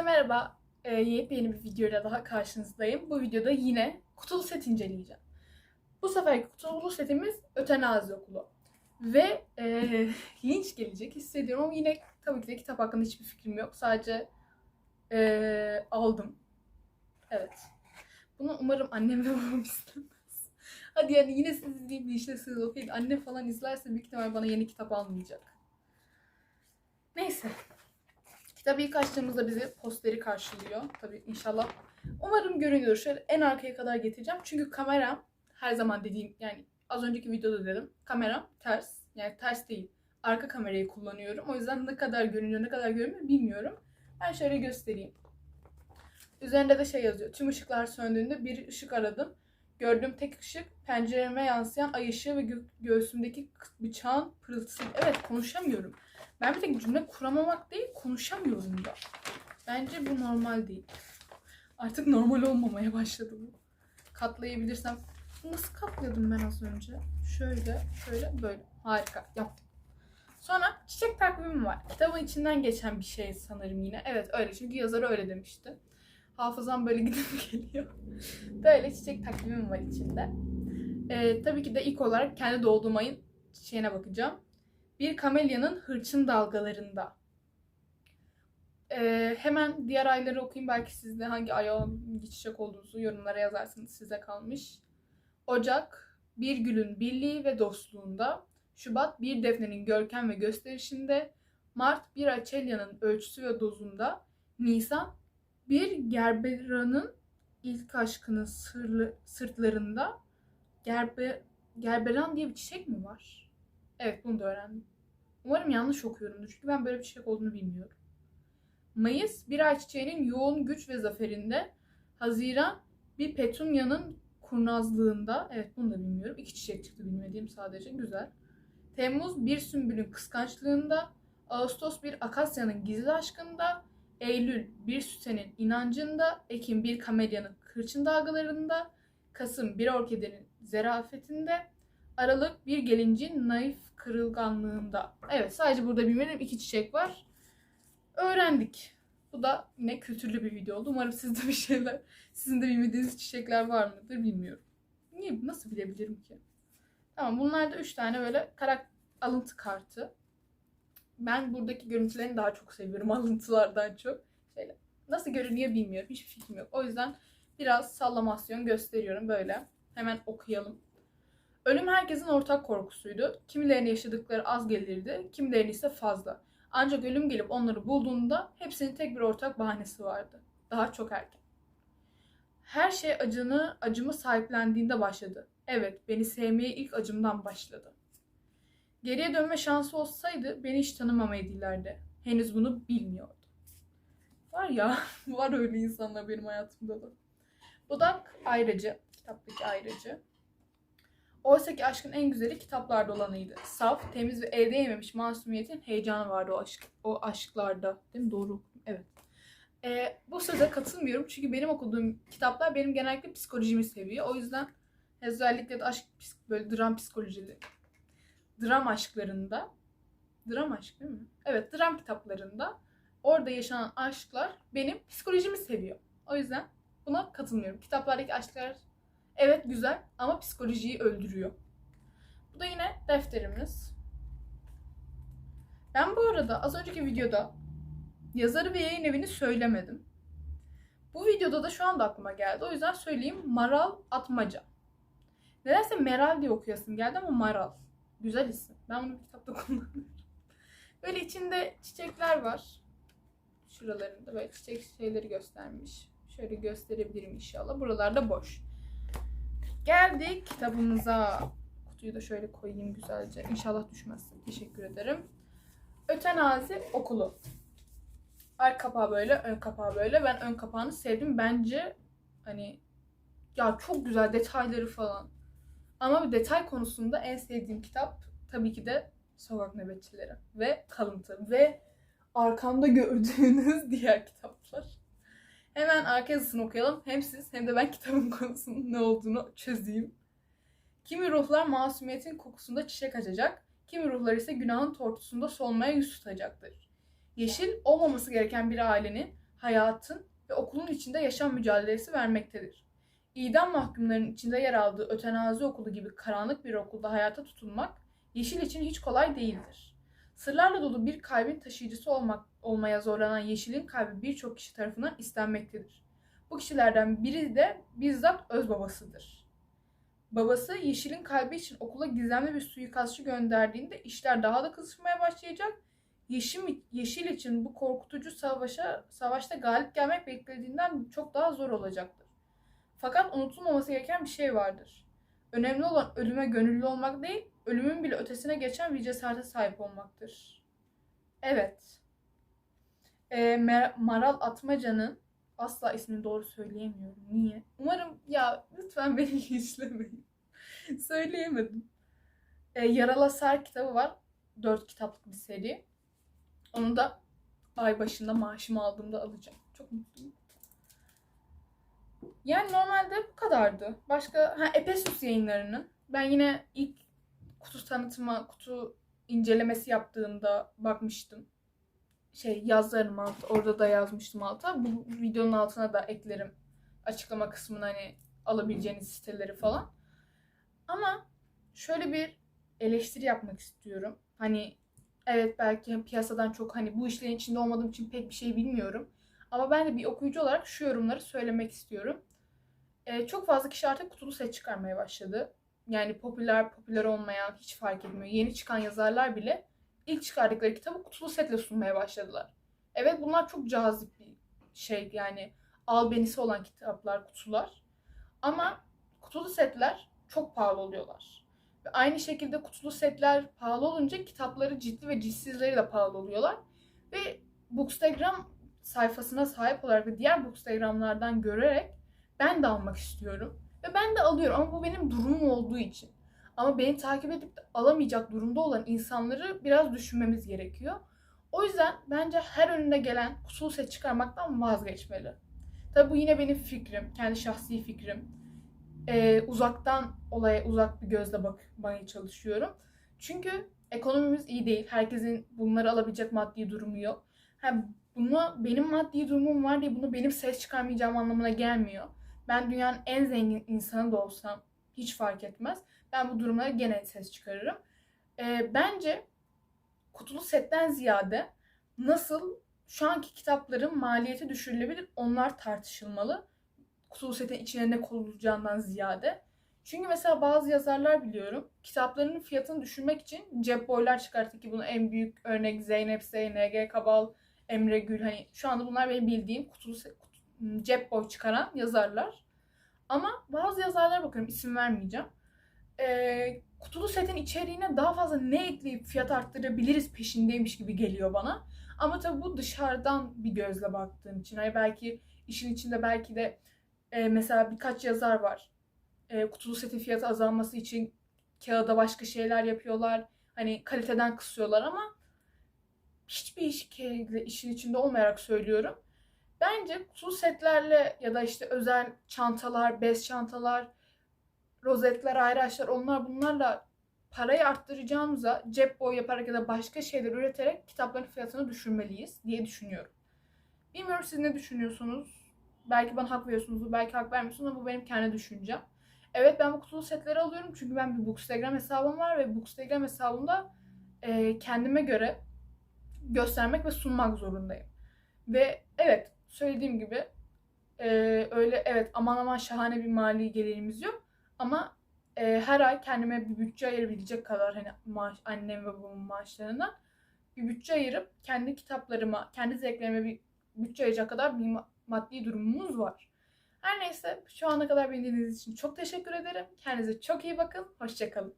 Herkese merhaba. Ee, yepyeni bir videoyla daha karşınızdayım. Bu videoda yine kutulu set inceleyeceğim. Bu seferki kutulu setimiz Ötenazi Okulu. Ve e, linç gelecek hissediyorum ama yine tabii ki de kitap hakkında hiçbir fikrim yok. Sadece e, aldım. Evet. Bunu umarım annem ve babam istemez. Hadi yani yine siz izleyip işte siz okuyun. Anne falan izlerse büyük ihtimal bana yeni kitap almayacak. Neyse. Kitabı ilk açtığımızda bizi posteri karşılıyor. Tabii inşallah. Umarım görünüyor. Şöyle en arkaya kadar getireceğim. Çünkü kameram her zaman dediğim yani az önceki videoda dedim. Kameram ters. Yani ters değil. Arka kamerayı kullanıyorum. O yüzden ne kadar görünüyor ne kadar görünmüyor bilmiyorum. Ben şöyle göstereyim. Üzerinde de şey yazıyor. Tüm ışıklar söndüğünde bir ışık aradım. Gördüğüm tek ışık pencereme yansıyan ay ışığı ve gö- göğsümdeki bıçağın pırıltısı. Evet konuşamıyorum. Ben bir tek cümle kuramamak değil, konuşamıyorum da. Bence bu normal değil. Artık normal olmamaya başladı bu. Katlayabilirsem. Nasıl katlıyordum ben az önce? Şöyle, şöyle, böyle. Harika, yaptım. Sonra çiçek takvimi var. Kitabın içinden geçen bir şey sanırım yine. Evet öyle çünkü yazarı öyle demişti. Hafızam böyle gidip geliyor. Böyle çiçek takvimim var içinde. Ee, tabii ki de ilk olarak kendi doğduğum ayın çiçeğine bakacağım. Bir kamelyanın hırçın dalgalarında. Ee, hemen diğer ayları okuyayım. Belki siz de hangi aya geçecek olduğunuzu yorumlara yazarsınız. Size kalmış. Ocak, bir gülün birliği ve dostluğunda. Şubat, bir defnenin görkem ve gösterişinde. Mart, bir açelyanın ölçüsü ve dozunda. Nisan, bir gerberanın ilk aşkının sırlı, sırtlarında. Gerbe, gerberan diye bir çiçek mi var? Evet bunu da öğrendim. Umarım yanlış okuyorumdur çünkü ben böyle bir çiçek olduğunu bilmiyorum. Mayıs bir ay çiçeğinin yoğun güç ve zaferinde. Haziran bir petunyanın kurnazlığında. Evet bunu da bilmiyorum. İki çiçek çıktı bilmediğim sadece. Güzel. Temmuz bir sümbülün kıskançlığında. Ağustos bir akasyanın gizli aşkında. Eylül bir sütenin inancında. Ekim bir kamelyanın kırçın dalgalarında. Kasım bir orkidenin zerafetinde. Aralık bir gelincin naif kırılganlığında. Evet sadece burada bilmediğim iki çiçek var. Öğrendik. Bu da yine kültürlü bir video oldu. Umarım sizde bir şeyler, sizin de bilmediğiniz çiçekler var mıdır bilmiyorum. Niye, nasıl bilebilirim ki? Tamam bunlar da üç tane böyle karak alıntı kartı. Ben buradaki görüntülerini daha çok seviyorum alıntılardan çok. Şöyle, nasıl görünüyor bilmiyorum. Hiçbir fikrim yok. O yüzden biraz sallamasyon gösteriyorum böyle. Hemen okuyalım. Ölüm herkesin ortak korkusuydu. Kimilerinin yaşadıkları az gelirdi, kimilerinin ise fazla. Ancak ölüm gelip onları bulduğunda hepsinin tek bir ortak bahanesi vardı. Daha çok erken. Her şey acını, acımı sahiplendiğinde başladı. Evet, beni sevmeye ilk acımdan başladı. Geriye dönme şansı olsaydı beni hiç tanımamayı dilerdi. Henüz bunu bilmiyordu. Var ya, var öyle insanlar benim hayatımda da. Budak ayrıcı, kitaptaki ayrıcı. Oysa ki aşkın en güzeli kitaplarda olanıydı. Saf, temiz ve elde yememiş masumiyetin heyecanı vardı o aşk o aşklarda. Değil mi? Doğru. Evet. Ee, bu söze katılmıyorum çünkü benim okuduğum kitaplar benim genellikle psikolojimi seviyor. O yüzden özellikle de aşk böyle dram psikolojili dram aşklarında dram aşk değil mi? Evet, dram kitaplarında orada yaşanan aşklar benim psikolojimi seviyor. O yüzden buna katılmıyorum. Kitaplardaki aşklar Evet güzel ama psikolojiyi öldürüyor. Bu da yine defterimiz. Ben bu arada az önceki videoda yazarı ve yayın evini söylemedim. Bu videoda da şu anda aklıma geldi. O yüzden söyleyeyim. Maral Atmaca. Nedense Meral diye okuyasım geldi ama Maral. Güzel isim. Ben bunu bir kitapta kullanıyorum. Böyle içinde çiçekler var. Şuralarında böyle çiçek şeyleri göstermiş. Şöyle gösterebilirim inşallah. Buralarda boş. Geldik kitabımıza. Kutuyu da şöyle koyayım güzelce. İnşallah düşmez. Teşekkür ederim. Ötenazi okulu. Arka kapağı böyle, ön kapağı böyle. Ben ön kapağını sevdim. Bence hani ya çok güzel detayları falan. Ama bir detay konusunda en sevdiğim kitap tabii ki de Sokak Nöbetçileri ve Kalıntı ve arkamda gördüğünüz diğer kitaplar. Hemen arka yazısını okuyalım. Hem siz hem de ben kitabın konusunun ne olduğunu çözeyim. Kimi ruhlar masumiyetin kokusunda çiçek açacak, kimi ruhlar ise günahın tortusunda solmaya yüz tutacaktır. Yeşil olmaması gereken bir ailenin hayatın ve okulun içinde yaşam mücadelesi vermektedir. İdam mahkumlarının içinde yer aldığı ötenazi okulu gibi karanlık bir okulda hayata tutunmak Yeşil için hiç kolay değildir. Sırlarla dolu bir kalbin taşıyıcısı olmak olmaya zorlanan Yeşil'in kalbi birçok kişi tarafından istenmektedir. Bu kişilerden biri de bizzat öz babasıdır. Babası Yeşil'in kalbi için okula gizemli bir suikastçı gönderdiğinde işler daha da kızışmaya başlayacak. Yeşil, Yeşil için bu korkutucu savaşa savaşta galip gelmek beklediğinden çok daha zor olacaktır. Fakat unutulmaması gereken bir şey vardır. Önemli olan ölüme gönüllü olmak değil, ölümün bile ötesine geçen bir cesarete sahip olmaktır. Evet. Ee, Maral Atmaca'nın asla ismini doğru söyleyemiyorum. Niye? Umarım ya lütfen beni işlemeyin. Söyleyemedim. Ee, Yarala Sar kitabı var. Dört kitaplık bir seri. Onu da ay başında maaşımı aldığımda alacağım. Çok mutluyum. Yani normalde bu kadardı. Başka ha Epesus yayınlarının ben yine ilk kutu tanıtımı, kutu incelemesi yaptığımda bakmıştım. Şey yazarım altta. Orada da yazmıştım alta. Bu videonun altına da eklerim. Açıklama kısmına hani alabileceğiniz siteleri falan. Ama şöyle bir eleştiri yapmak istiyorum. Hani evet belki piyasadan çok hani bu işlerin içinde olmadığım için pek bir şey bilmiyorum. Ama ben de bir okuyucu olarak şu yorumları söylemek istiyorum. Ee, çok fazla kişi artık kutulu set çıkarmaya başladı. Yani popüler, popüler olmayan hiç fark etmiyor. Yeni çıkan yazarlar bile ilk çıkardıkları kitabı kutulu setle sunmaya başladılar. Evet bunlar çok cazip bir şey yani albenisi olan kitaplar, kutular. Ama kutulu setler çok pahalı oluyorlar. Ve aynı şekilde kutulu setler pahalı olunca kitapları ciddi ve cidsizleri de pahalı oluyorlar. Ve Bookstagram sayfasına sahip olarak ve diğer Bookstagramlardan görerek ben de almak istiyorum. Ve ben de alıyorum ama bu benim durumum olduğu için. Ama beni takip edip de alamayacak durumda olan insanları biraz düşünmemiz gerekiyor. O yüzden bence her önüne gelen kusul set çıkarmaktan vazgeçmeli. Tabi bu yine benim fikrim, kendi şahsi fikrim. Ee, uzaktan olaya uzak bir gözle bakmaya çalışıyorum. Çünkü ekonomimiz iyi değil. Herkesin bunları alabilecek maddi durumu yok. Hem bunu benim maddi durumum var diye bunu benim ses çıkarmayacağım anlamına gelmiyor. Ben dünyanın en zengin insanı da olsam hiç fark etmez. Ben bu durumlara gene ses çıkarırım. E, bence kutulu setten ziyade nasıl şu anki kitapların maliyeti düşürülebilir onlar tartışılmalı. Kutulu setin içine ne konulacağından ziyade. Çünkü mesela bazı yazarlar biliyorum kitaplarının fiyatını düşürmek için cep boylar çıkarttı ki bunu en büyük örnek Zeynep Zeynep, Kabal, Emre Gül hani şu anda bunlar benim bildiğim kutulu set, cep boy çıkaran yazarlar. Ama bazı yazarlara bakıyorum isim vermeyeceğim. Ee, kutulu setin içeriğine daha fazla ne ekleyip fiyat arttırabiliriz peşindeymiş gibi geliyor bana. Ama tabii bu dışarıdan bir gözle baktığım için. Hani belki işin içinde belki de e, mesela birkaç yazar var. E, kutulu setin fiyatı azalması için kağıda başka şeyler yapıyorlar. Hani kaliteden kısıyorlar ama hiçbir iş, işin içinde olmayarak söylüyorum Bence su setlerle ya da işte özel çantalar, bez çantalar, rozetler, ayraçlar onlar bunlarla parayı arttıracağımıza cep boy yaparak ya da başka şeyler üreterek kitapların fiyatını düşürmeliyiz diye düşünüyorum. Bilmiyorum siz ne düşünüyorsunuz? Belki bana hak veriyorsunuz, belki hak vermiyorsunuz ama bu benim kendi düşüncem. Evet ben bu kutulu setleri alıyorum çünkü ben bir Bookstagram hesabım var ve Bookstagram hesabımda e, kendime göre göstermek ve sunmak zorundayım. Ve evet söylediğim gibi e, öyle evet aman aman şahane bir mali gelirimiz yok. Ama e, her ay kendime bir bütçe ayırabilecek kadar hani maaş, annem ve babamın maaşlarından bir bütçe ayırıp kendi kitaplarıma, kendi zevklerime bir bütçe ayıracak kadar bir maddi durumumuz var. Her neyse şu ana kadar beni dinlediğiniz için çok teşekkür ederim. Kendinize çok iyi bakın. Hoşçakalın.